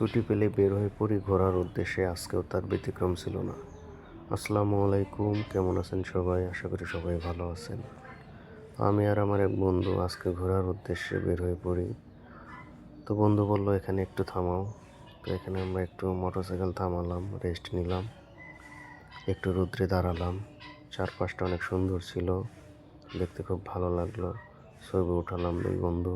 ছুটি পেলে বের হয়ে পড়ি ঘোরার উদ্দেশ্যে। আজকেও তার ব্যতিক্রম ছিল না। আসসালামু আলাইকুম, কেমন আছেন সবাই? আশা করি সবাই ভালো আছেন। আমি আর আমার এক বন্ধু আজকে ঘোরার উদ্দেশ্যে বের হয়ে পড়ি। তো বন্ধু বলল, এখানে একটু থামাও। তো এখানে আমরা একটু মোটরসাইকেল থামালাম, রেস্ট নিলাম, একটু রৌদ্রে দাঁড়ালাম। চারপাশটা অনেক সুন্দর ছিল, দেখতে খুব ভালো লাগল। ছবি উঠালাম দুই বন্ধু।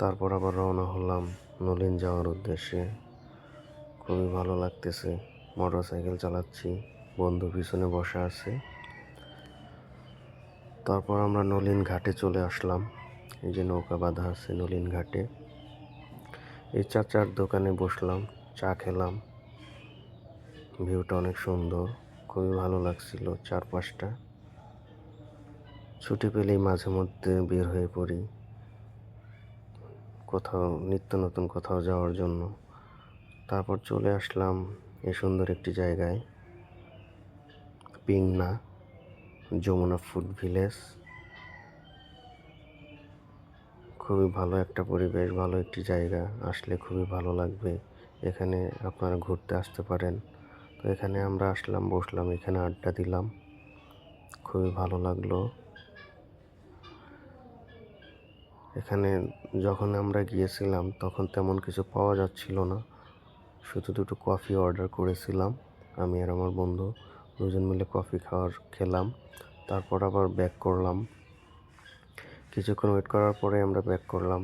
তারপর আবার রওনা হলাম নলিন যাওয়ার উদ্দেশ্যে খুবই ভালো লাগতেছে। মোটর সাইকেল চালাচ্ছি, বন্ধু পিছনে বসে আছে। তারপর আমরা নলিন ঘাটে চলে আসলাম। এই যে নৌকা বাঁধা আছে নলিন ঘাটে। এই চাচার দোকানে বসলাম, চা খেলাম। ভিউটা অনেক সুন্দর, খুবই ভালো লাগছিল চারপাশটা। ছুটি পেলেই মাঝে মধ্যে বের হয়ে পড়ি। কোথাও, নিত্য নতুন কোথাও যাওয়ার জন্য। তারপর চলে আসলাম এ সুন্দর একটি জায়গায়। Pingna, Jamuna food village. খুবই ভালো একটা পরিবেশ, ভালো একটি জায়গা। আসলে খুবই ভালো লাগবে। এখানে আপনারা ঘুরতে আসতে পারেন। তো এখানে আমরা আসলাম, বসলাম, এখানে আড্ডা দিলাম। খুবই ভালো লাগল। এখানে যখন আমরা গিয়েছিলাম, তখন তেমন কিছু পাওয়া যাচ্ছিল না। শুধু দুটো কফি অর্ডার করেছিলাম, আমি আর আমার বন্ধু। দুজন মিলে কফি খাওয়ার খেলাম, তারপর আবার ব্যাক করলাম। কিছুক্ষণ ওয়েট করার পরে আমরা ব্যাক করলাম,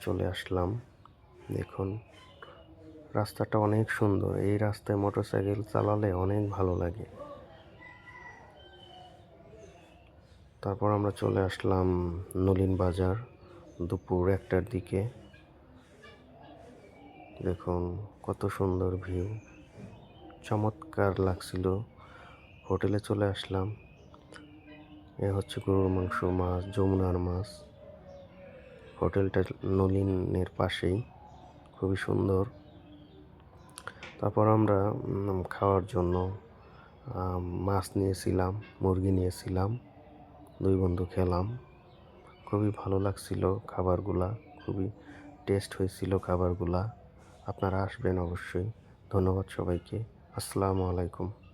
চলে আসলাম। দেখুন, রাস্তাটা অনেক সুন্দর। এই রাস্তায় মোটরসাইকেল চালালে অনেক ভালো লাগে। তারপর আমরা চলে আসলাম নলিন বাজার দুপুর একটার দিকে। দেখুন কত সুন্দর ভিউ। চমৎকার লাগছিল। হোটেলে চলে আসলাম। এ হচ্ছে গরুর মাংস মাছ, যমুনার মাছ। হোটেলটা নলিনের পাশেই। খুবই সুন্দর। তারপর আমরা খাওয়ার জন্য মাছ নিয়েছিলাম, মুরগি নিয়েছিলাম। দুই বন্ধু খেলাম। খুবই ভালো লাগছিল খাবারগুলা, খুবই টেস্ট হয়েছিল খাবারগুলা। আপনারা আসবেন অবশ্যই। ধন্যবাদ সবাইকে। আসসালামু আলাইকুম।